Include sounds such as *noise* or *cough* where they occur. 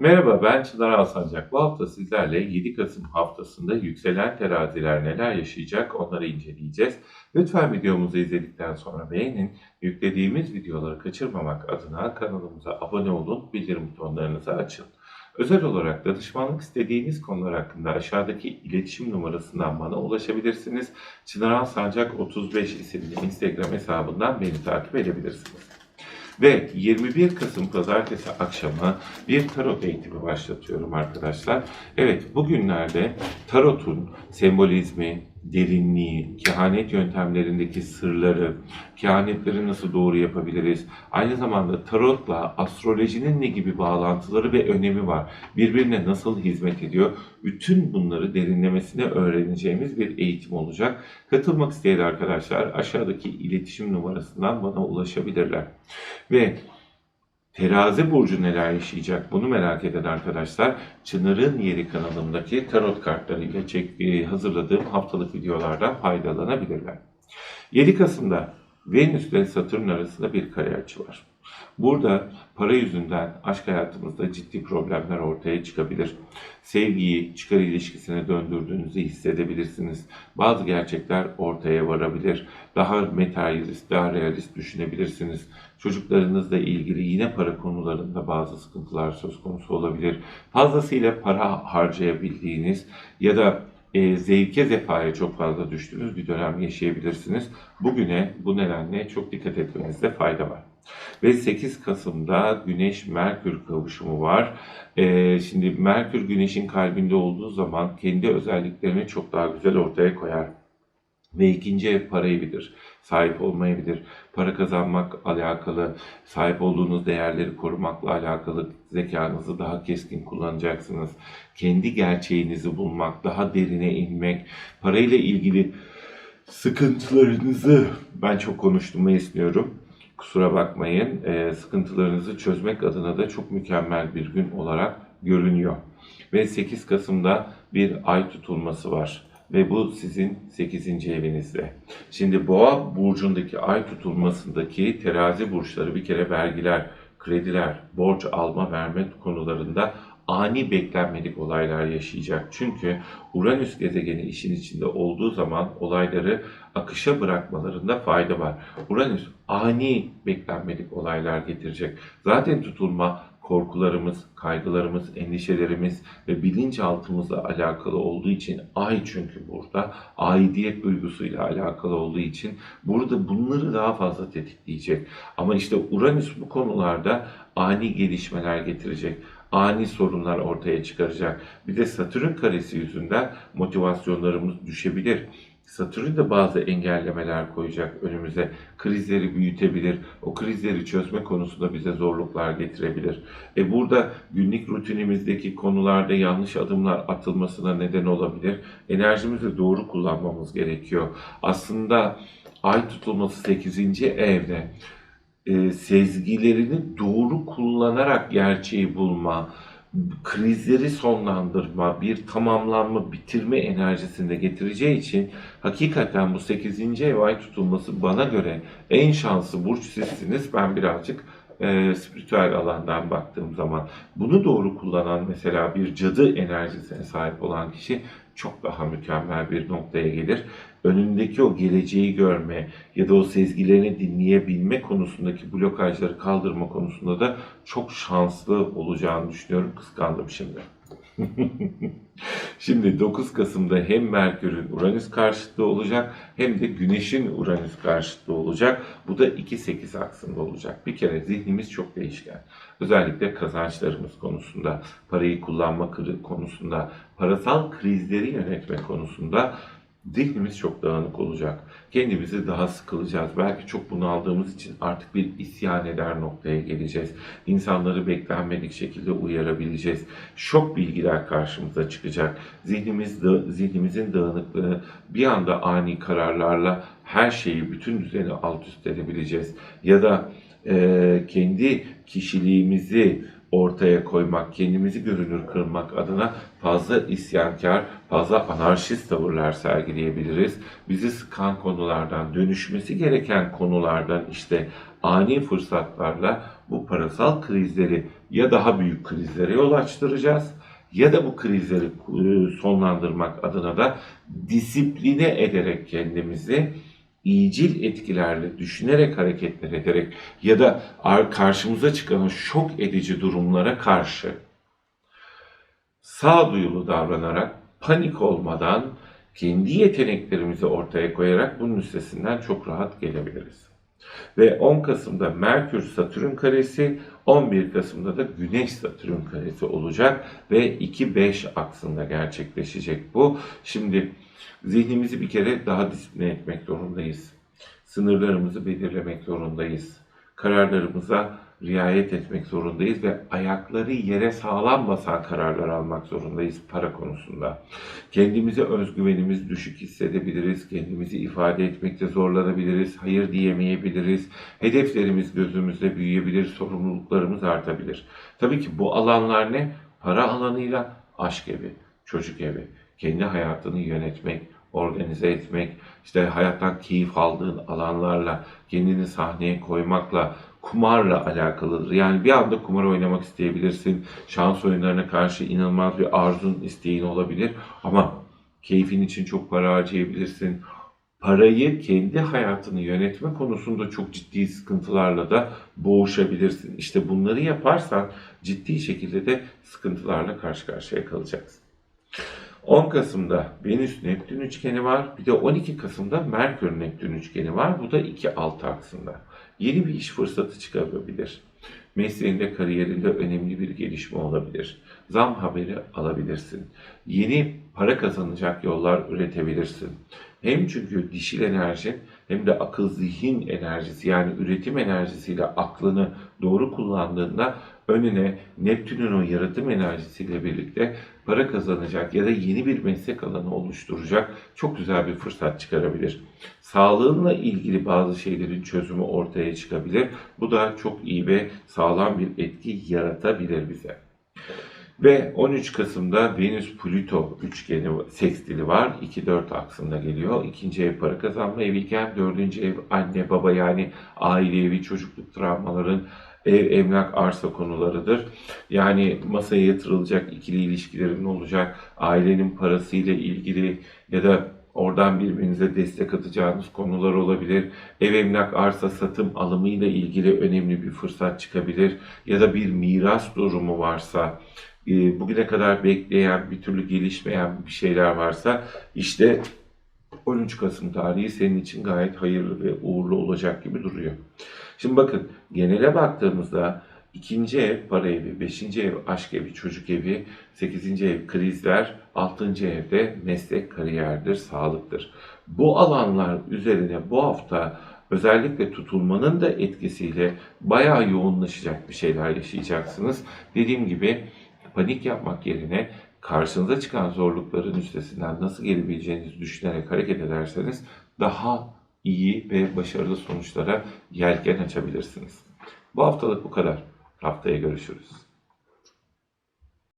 Merhaba ben Çınar Alsancak. Bu hafta sizlerle 7 Kasım haftasında yükselen teraziler neler yaşayacak onları inceleyeceğiz. Lütfen videomuzu izledikten sonra beğenin. Yüklediğimiz videoları kaçırmamak adına kanalımıza abone olun, bildirim butonlarınızı açın. Özel olarak danışmanlık istediğiniz konular hakkında aşağıdaki iletişim numarasından bana ulaşabilirsiniz. Çınar Alsancak 35 isimli Instagram hesabından beni takip edebilirsiniz. Ve 21 Kasım Pazartesi akşamı bir tarot eğitimi başlatıyorum arkadaşlar. Evet bugünlerde tarotun sembolizmi, derinliği, kehanet yöntemlerindeki sırları, kehanetleri nasıl doğru yapabiliriz, aynı zamanda tarotla astrolojinin ne gibi bağlantıları ve önemi var, birbirine nasıl hizmet ediyor, bütün bunları derinlemesine öğreneceğimiz bir eğitim olacak. Katılmak isteyen arkadaşlar aşağıdaki iletişim numarasından bana ulaşabilirler. Ve Terazi burcu neler yaşayacak bunu merak eden arkadaşlar Çınar'ın Yeri kanalındaki tarot kartlarıyla çek, e, hazırladığım haftalık videolardan faydalanabilirler. 7 Kasım'da Venüs ile Satürn arasında bir kare açı var. Burada para yüzünden aşk hayatımızda ciddi problemler ortaya çıkabilir. Sevgiyi çıkar ilişkisine döndürdüğünüzü hissedebilirsiniz. Bazı gerçekler ortaya varabilir. Daha materyalist, daha realist düşünebilirsiniz. Çocuklarınızla ilgili yine para konularında bazı sıkıntılar söz konusu olabilir. Fazlasıyla para harcayabildiğiniz ya da e, zevke zefaya çok fazla düştüğünüz bir dönem yaşayabilirsiniz. Bugüne bu nedenle çok dikkat etmenizde fayda var. Ve 8 Kasım'da Güneş-Merkür kavuşumu var. Ee, şimdi Merkür Güneş'in kalbinde olduğu zaman kendi özelliklerini çok daha güzel ortaya koyar. Ve ikinci ev para evidir. Sahip olmayabilir. Para kazanmak alakalı, sahip olduğunuz değerleri korumakla alakalı zekanızı daha keskin kullanacaksınız. Kendi gerçeğinizi bulmak, daha derine inmek, parayla ilgili sıkıntılarınızı ben çok konuştuğumu esniyorum. Kusura bakmayın. E, sıkıntılarınızı çözmek adına da çok mükemmel bir gün olarak görünüyor. Ve 8 Kasım'da bir ay tutulması var. Ve bu sizin 8. evinizde. Şimdi Boğa burcundaki ay tutulmasındaki terazi burçları bir kere vergiler, krediler, borç alma verme konularında ani beklenmedik olaylar yaşayacak. Çünkü Uranüs gezegeni işin içinde olduğu zaman olayları akışa bırakmalarında fayda var. Uranüs ani beklenmedik olaylar getirecek. Zaten tutulma korkularımız, kaygılarımız, endişelerimiz ve bilinçaltımızla alakalı olduğu için ay çünkü burada aidiyet duygusuyla alakalı olduğu için burada bunları daha fazla tetikleyecek. Ama işte Uranüs bu konularda ani gelişmeler getirecek ani sorunlar ortaya çıkaracak. Bir de Satürn karesi yüzünden motivasyonlarımız düşebilir. Satürn de bazı engellemeler koyacak önümüze. Krizleri büyütebilir. O krizleri çözme konusunda bize zorluklar getirebilir. E burada günlük rutinimizdeki konularda yanlış adımlar atılmasına neden olabilir. Enerjimizi doğru kullanmamız gerekiyor. Aslında ay tutulması 8. evde e, sezgilerini doğru kullanarak gerçeği bulma, krizleri sonlandırma, bir tamamlanma, bitirme enerjisinde getireceği için hakikaten bu 8. ev ay tutulması bana göre en şanslı burç sizsiniz. Ben birazcık e, spiritüel alandan baktığım zaman bunu doğru kullanan mesela bir cadı enerjisine sahip olan kişi çok daha mükemmel bir noktaya gelir. Önündeki o geleceği görme ya da o sezgilerini dinleyebilme konusundaki blokajları kaldırma konusunda da çok şanslı olacağını düşünüyorum. Kıskandım şimdi. *laughs* Şimdi 9 Kasım'da hem Merkür'ün Uranüs karşıtlığı olacak hem de Güneş'in Uranüs karşıtlığı olacak. Bu da 2-8 aksında olacak. Bir kere zihnimiz çok değişken. Özellikle kazançlarımız konusunda, parayı kullanma konusunda, parasal krizleri yönetme konusunda zihnimiz çok dağınık olacak. Kendimizi daha sıkılacağız. Belki çok bunaldığımız için artık bir isyan eder noktaya geleceğiz. İnsanları beklenmedik şekilde uyarabileceğiz. Şok bilgiler karşımıza çıkacak. Zihnimiz zihnimizin dağınıklığı bir anda ani kararlarla her şeyi, bütün düzeni alt üst edebileceğiz. Ya da e, kendi kişiliğimizi ortaya koymak, kendimizi görünür kılmak adına fazla isyankar, fazla anarşist tavırlar sergileyebiliriz. Bizi sıkan konulardan, dönüşmesi gereken konulardan işte ani fırsatlarla bu parasal krizleri ya daha büyük krizlere yol açtıracağız ya da bu krizleri e, sonlandırmak adına da disipline ederek kendimizi iyicil etkilerle düşünerek hareketler ederek ya da ar- karşımıza çıkan şok edici durumlara karşı sağduyulu davranarak panik olmadan kendi yeteneklerimizi ortaya koyarak bunun üstesinden çok rahat gelebiliriz. Ve 10 Kasım'da Merkür Satürn karesi, 11 Kasım'da da Güneş Satürn karesi olacak ve 2-5 aksında gerçekleşecek bu. Şimdi zihnimizi bir kere daha disipline etmek zorundayız. Sınırlarımızı belirlemek zorundayız. Kararlarımıza riayet etmek zorundayız ve ayakları yere sağlam basan kararlar almak zorundayız para konusunda. Kendimize özgüvenimiz düşük hissedebiliriz, kendimizi ifade etmekte zorlanabiliriz, hayır diyemeyebiliriz, hedeflerimiz gözümüzde büyüyebilir, sorumluluklarımız artabilir. Tabii ki bu alanlar ne? Para alanıyla aşk evi, çocuk evi, kendi hayatını yönetmek, organize etmek, işte hayattan keyif aldığın alanlarla, kendini sahneye koymakla, kumarla alakalıdır. Yani bir anda kumar oynamak isteyebilirsin. Şans oyunlarına karşı inanılmaz bir arzun, isteğin olabilir. Ama keyfin için çok para harcayabilirsin. Parayı kendi hayatını yönetme konusunda çok ciddi sıkıntılarla da boğuşabilirsin. İşte bunları yaparsan ciddi şekilde de sıkıntılarla karşı karşıya kalacaksın. 10 Kasım'da Venüs Neptün üçgeni var. Bir de 12 Kasım'da Merkür Neptün üçgeni var. Bu da 2-6 aksında. Yeni bir iş fırsatı çıkabilir. Mesleğinde, kariyerinde önemli bir gelişme olabilir. Zam haberi alabilirsin. Yeni para kazanacak yollar üretebilirsin. Hem çünkü dişil enerjin hem de akıl zihin enerjisi yani üretim enerjisiyle aklını doğru kullandığında önüne Neptün'ün o yaratım enerjisiyle birlikte para kazanacak ya da yeni bir meslek alanı oluşturacak çok güzel bir fırsat çıkarabilir. Sağlığınla ilgili bazı şeylerin çözümü ortaya çıkabilir. Bu da çok iyi ve sağlam bir etki yaratabilir bize. Ve 13 Kasım'da Venüs-Plüto üçgeni sekstili var. 2-4 aksında geliyor. İkinci ev para kazanma eviyken dördüncü ev anne baba yani aile evi çocukluk travmaların ev, emlak, arsa konularıdır. Yani masaya yatırılacak ikili ilişkilerin olacak, ailenin parasıyla ilgili ya da oradan birbirinize destek atacağınız konular olabilir. Ev, emlak, arsa satım alımıyla ilgili önemli bir fırsat çıkabilir. Ya da bir miras durumu varsa, e, bugüne kadar bekleyen, bir türlü gelişmeyen bir şeyler varsa işte 13 Kasım tarihi senin için gayet hayırlı ve uğurlu olacak gibi duruyor. Şimdi bakın genele baktığımızda ikinci ev para evi, beşinci ev aşk evi, çocuk evi, sekizinci ev krizler, altıncı evde meslek, kariyerdir, sağlıktır. Bu alanlar üzerine bu hafta özellikle tutulmanın da etkisiyle bayağı yoğunlaşacak bir şeyler yaşayacaksınız. Dediğim gibi panik yapmak yerine karşınıza çıkan zorlukların üstesinden nasıl gelebileceğinizi düşünerek hareket ederseniz daha iyi ve başarılı sonuçlara yelken açabilirsiniz. Bu haftalık bu kadar. Haftaya görüşürüz.